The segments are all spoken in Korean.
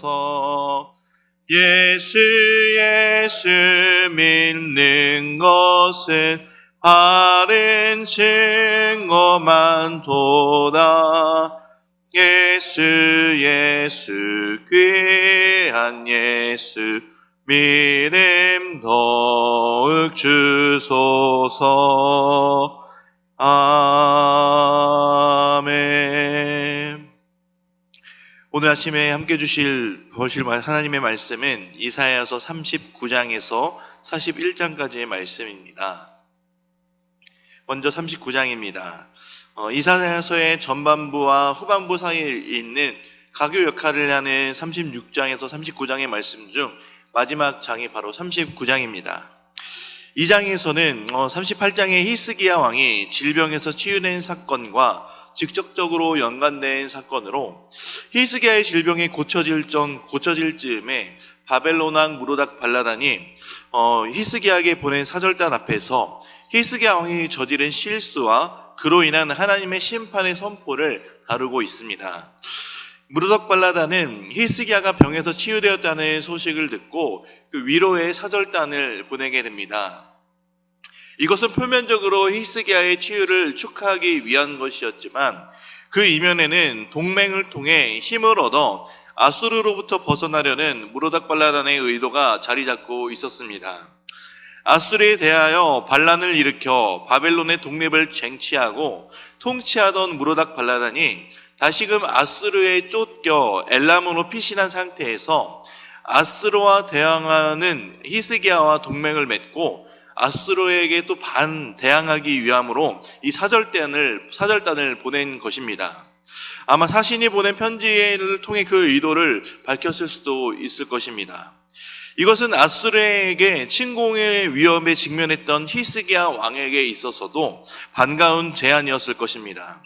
주소서. 예수 예수 믿는 것은 바른 증거만 도다. 예수 예수 귀한 예수 믿음 더욱 주소서 오늘 아침에 함께 주실 보실 말- 하나님의 말씀은 이사야서 39장에서 41장까지의 말씀입니다. 먼저 39장입니다. 어, 이사야서의 전반부와 후반부 사이에 있는 가교 역할을 하는 36장에서 39장의 말씀 중 마지막 장이 바로 39장입니다. 이 장에서는 38장의 히스기야 왕이 질병에서 치유된 사건과 직접적으로 연관된 사건으로 히스기야의 질병이 고쳐질 정 고쳐질 즈음에 바벨론 왕 무로닥 발라단이 어, 히스기야에게 보낸 사절단 앞에서 히스기야 왕이 저지른 실수와 그로 인한 하나님의 심판의 선포를 다루고 있습니다. 무르덕 발라단은 히스기야가 병에서 치유되었다는 소식을 듣고 그 위로의 사절단을 보내게 됩니다. 이것은 표면적으로 히스기야의 치유를 축하하기 위한 것이었지만 그 이면에는 동맹을 통해 힘을 얻어 아수르로부터 벗어나려는 무르닥 발라단의 의도가 자리 잡고 있었습니다. 아수르에 대하여 반란을 일으켜 바벨론의 독립을 쟁취하고 통치하던 무르닥 발라단이 다시금 아수르에 쫓겨 엘람으로 피신한 상태에서 아수르와 대항하는 히스기야와 동맹을 맺고 아수르에게 또 반 대항하기 위함으로 이 사절단을 사절단을 보낸 것입니다. 아마 사신이 보낸 편지를 통해 그 의도를 밝혔을 수도 있을 것입니다. 이것은 아수르에게 침공의 위험에 직면했던 히스기야 왕에게 있어서도 반가운 제안이었을 것입니다.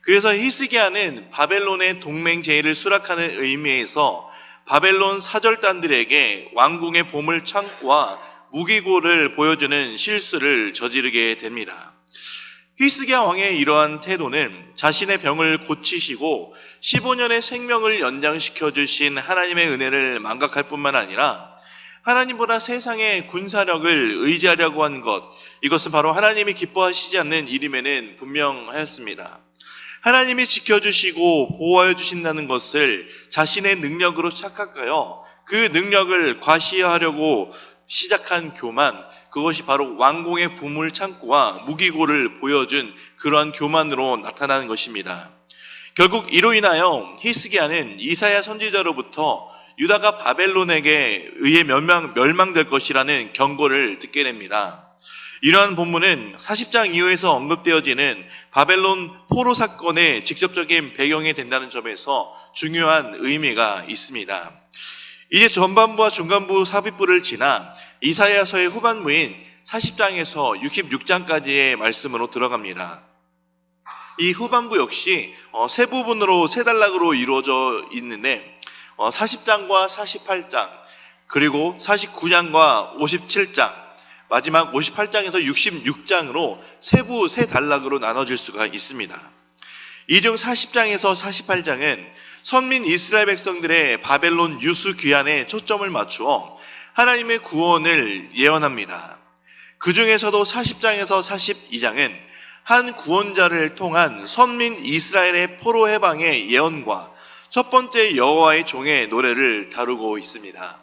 그래서 히스기야는 바벨론의 동맹 제의를 수락하는 의미에서 바벨론 사절단들에게 왕궁의 보물 창고와 무기고를 보여주는 실수를 저지르게 됩니다. 히스기야 왕의 이러한 태도는 자신의 병을 고치시고 15년의 생명을 연장시켜 주신 하나님의 은혜를 망각할 뿐만 아니라 하나님보다 세상의 군사력을 의지하려고 한 것, 이것은 바로 하나님이 기뻐하시지 않는 일임에는 분명하였습니다. 하나님이 지켜주시고 보호하여 주신다는 것을 자신의 능력으로 착각하여 그 능력을 과시하려고 시작한 교만, 그것이 바로 왕궁의 부물 창고와 무기고를 보여준 그러한 교만으로 나타나는 것입니다. 결국 이로 인하여 히스기야는 이사야 선지자로부터 유다가 바벨론에게 의해 멸망, 멸망될 것이라는 경고를 듣게 됩니다. 이러한 본문은 40장 이후에서 언급되어지는 바벨론 포로 사건의 직접적인 배경이 된다는 점에서 중요한 의미가 있습니다. 이제 전반부와 중간부 삽입부를 지나 이사야서의 후반부인 40장에서 66장까지의 말씀으로 들어갑니다. 이 후반부 역시 어, 세 부분으로 세 단락으로 이루어져 있는데 40장과 48장 그리고 49장과 57장 마지막 58장에서 66장으로 세부 세 단락으로 나눠질 수가 있습니다. 이 중 40장에서 48장은 선민 이스라엘 백성들의 바벨론 유수 귀환에 초점을 맞추어 하나님의 구원을 예언합니다. 그 중에서도 40장에서 42장은 한 구원자를 통한 선민 이스라엘의 포로 해방의 예언과 첫 번째 여호와의 종의 노래를 다루고 있습니다.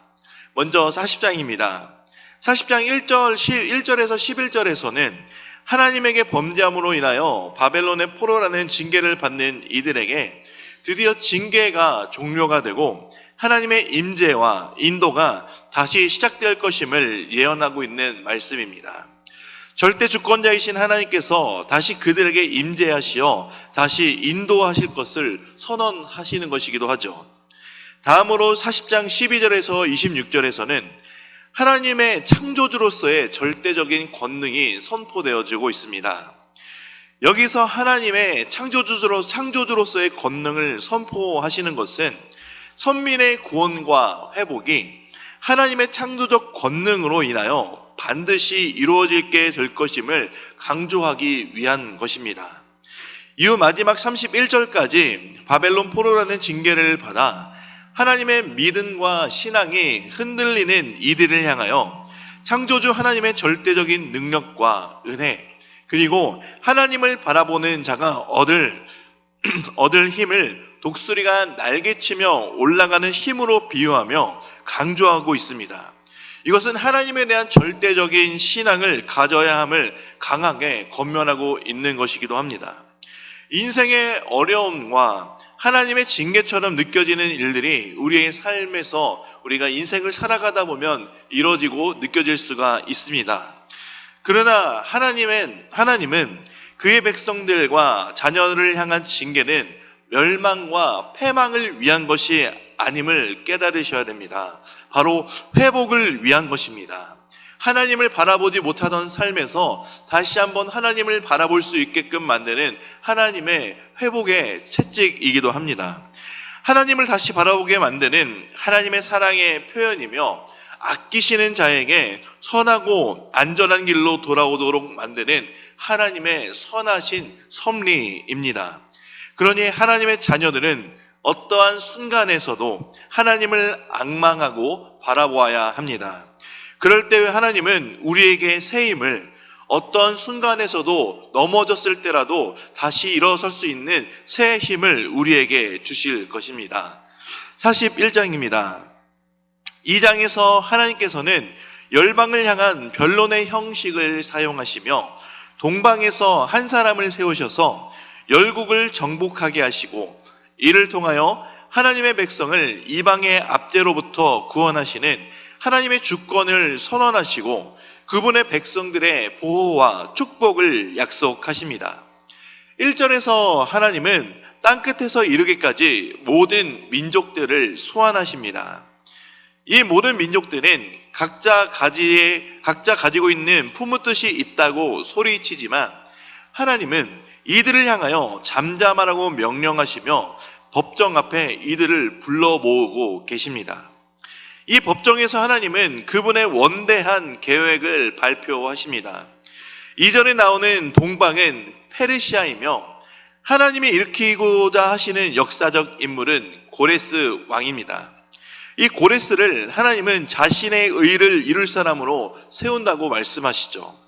먼저 40장입니다. 40장 1절, 1절에서 11절에서는 하나님에게 범죄함으로 인하여 바벨론의 포로라는 징계를 받는 이들에게 드디어 징계가 종료가 되고 하나님의 임재와 인도가 다시 시작될 것임을 예언하고 있는 말씀입니다. 절대 주권자이신 하나님께서 다시 그들에게 임재하시어 다시 인도하실 것을 선언하시는 것이기도 하죠. 다음으로 40장 12절에서 26절에서는 하나님의 창조주로서의 절대적인 권능이 선포되어지고 있습니다. 여기서 하나님의 창조주로, 창조주로서의 권능을 선포하시는 것은 선민의 구원과 회복이 하나님의 창조적 권능으로 인하여 반드시 이루어질게 될 것임을 강조하기 위한 것입니다. 이후 마지막 31절까지 바벨론 포로라는 징계를 받아 하나님의 믿음과 신앙이 흔들리는 이들을 향하여 창조주 하나님의 절대적인 능력과 은혜, 그리고 하나님을 바라보는 자가 얻을, 얻을 힘을 독수리가 날개치며 올라가는 힘으로 비유하며 강조하고 있습니다. 이것은 하나님에 대한 절대적인 신앙을 가져야 함을 강하게 권면하고 있는 것이기도 합니다. 인생의 어려움과 하나님의 징계처럼 느껴지는 일들이 우리의 삶에서 우리가 인생을 살아가다 보면 이루어지고 느껴질 수가 있습니다. 그러나 하나님은, 하나님은 그의 백성들과 자녀를 향한 징계는 멸망과 패망을 위한 것이 아님을 깨달으셔야 됩니다. 바로 회복을 위한 것입니다. 하나님을 바라보지 못하던 삶에서 다시 한번 하나님을 바라볼 수 있게끔 만드는 하나님의 회복의 채찍이기도 합니다. 하나님을 다시 바라보게 만드는 하나님의 사랑의 표현이며 아끼시는 자에게 선하고 안전한 길로 돌아오도록 만드는 하나님의 선하신 섭리입니다. 그러니 하나님의 자녀들은 어떠한 순간에서도 하나님을 악망하고 바라보아야 합니다. 그럴 때 하나님은 우리에게 새 힘을 어떤 순간에서도 넘어졌을 때라도 다시 일어설 수 있는 새 힘을 우리에게 주실 것입니다. 41장입니다. 이 장에서 하나님께서는 열방을 향한 변론의 형식을 사용하시며 동방에서 한 사람을 세우셔서 열국을 정복하게 하시고 이를 통하여 하나님의 백성을 이방의 압제로부터 구원하시는 하나님의 주권을 선언하시고 그분의 백성들의 보호와 축복을 약속하십니다. 1절에서 하나님은 땅끝에서 이르기까지 모든 민족들을 소환하십니다. 이 모든 민족들은 각자 가지에 각자 가지고 있는 품의 뜻이 있다고 소리치지만 하나님은 이들을 향하여 잠잠하라고 명령하시며 법정 앞에 이들을 불러 모으고 계십니다. 이 법정에서 하나님은 그분의 원대한 계획을 발표하십니다. 이전에 나오는 동방은 페르시아이며 하나님이 일으키고자 하시는 역사적 인물은 고레스 왕입니다. 이 고레스를 하나님은 자신의 의를 이룰 사람으로 세운다고 말씀하시죠.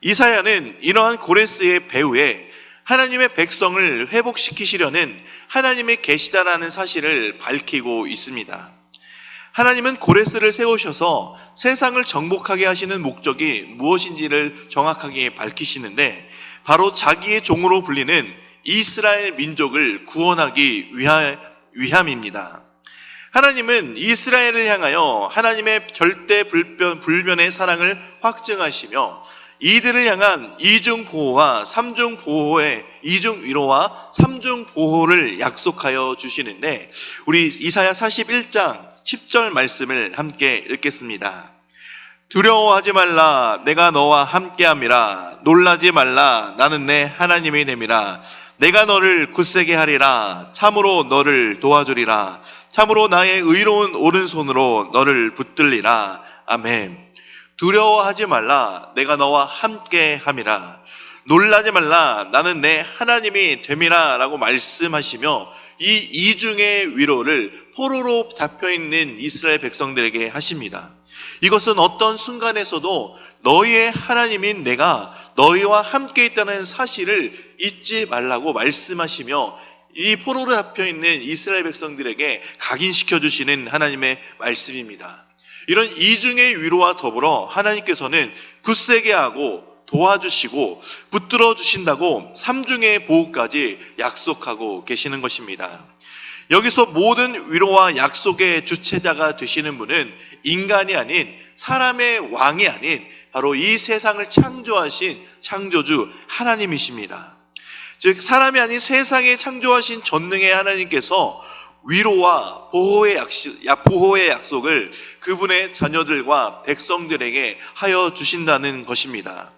이사야는 이러한 고레스의 배후에 하나님의 백성을 회복시키시려는 하나님의 계시다라는 사실을 밝히고 있습니다. 하나님은 고레스를 세우셔서 세상을 정복하게 하시는 목적이 무엇인지를 정확하게 밝히시는데 바로 자기의 종으로 불리는 이스라엘 민족을 구원하기 위함입니다. 하나님은 이스라엘을 향하여 하나님의 절대 불변, 불변의 사랑을 확증하시며 이들을 향한 이중 보호와 삼중 보호의 이중 위로와 삼중 보호를 약속하여 주시는데 우리 이사야 41장 10절 말씀을 함께 읽겠습니다. 두려워하지 말라. 내가 너와 함께함이라. 놀라지 말라. 나는 내 하나님이 됨이라. 내가 너를 굳세게 하리라. 참으로 너를 도와주리라 참으로 나의 의로운 오른손으로 너를 붙들리라. 아멘. 두려워하지 말라. 내가 너와 함께 함이라. 놀라지 말라. 나는 내 하나님이 됨이라. 라고 말씀하시며 이 이중의 위로를 포로로 잡혀 있는 이스라엘 백성들에게 하십니다. 이것은 어떤 순간에서도 너희의 하나님인 내가 너희와 함께 있다는 사실을 잊지 말라고 말씀하시며 이 포로로 잡혀 있는 이스라엘 백성들에게 각인시켜 주시는 하나님의 말씀입니다. 이런 이중의 위로와 더불어 하나님께서는 굳세게 하고 도와주시고 붙들어 주신다고 삼중의 보호까지 약속하고 계시는 것입니다. 여기서 모든 위로와 약속의 주체자가 되시는 분은 인간이 아닌 사람의 왕이 아닌 바로 이 세상을 창조하신 창조주 하나님이십니다. 즉 사람이 아닌 세상에 창조하신 전능의 하나님께서 위로와 보호의 약속, 보호의 약속을 그분의 자녀들과 백성들에게 하여 주신다는 것입니다.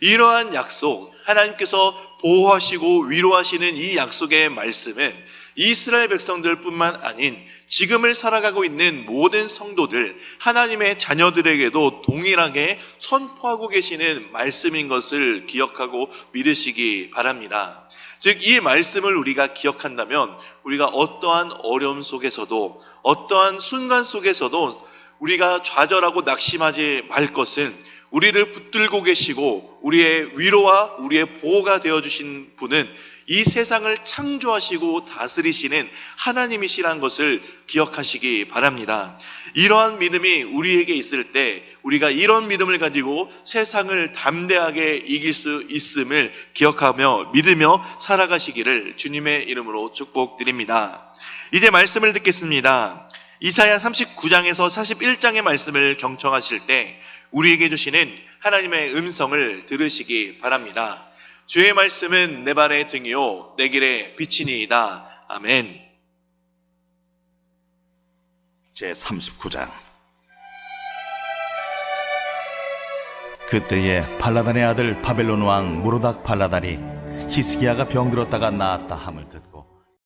이러한 약속, 하나님께서 보호하시고 위로하시는 이 약속의 말씀은 이스라엘 백성들뿐만 아닌 지금을 살아가고 있는 모든 성도들, 하나님의 자녀들에게도 동일하게 선포하고 계시는 말씀인 것을 기억하고 믿으시기 바랍니다. 즉, 이 말씀을 우리가 기억한다면 우리가 어떠한 어려움 속에서도 어떠한 순간 속에서도 우리가 좌절하고 낙심하지 말 것은 우리를 붙들고 계시고 우리의 위로와 우리의 보호가 되어 주신 분은 이 세상을 창조하시고 다스리시는 하나님이시라는 것을 기억하시기 바랍니다. 이러한 믿음이 우리에게 있을 때 우리가 이런 믿음을 가지고 세상을 담대하게 이길 수 있음을 기억하며 믿으며 살아가시기를 주님의 이름으로 축복드립니다. 이제 말씀을 듣겠습니다. 이사야 39장에서 41장의 말씀을 경청하실 때 우리에게 주시는 하나님의 음성을 들으시기 바랍니다. 주의 말씀은 내 발의 등이요 내 길의 빛이니이다. 아멘. 제 39장 그때에 발라단의 아들 바벨론 왕 무로닥 발라단이 히스기야가 병들었다가 나았다 함을 듣고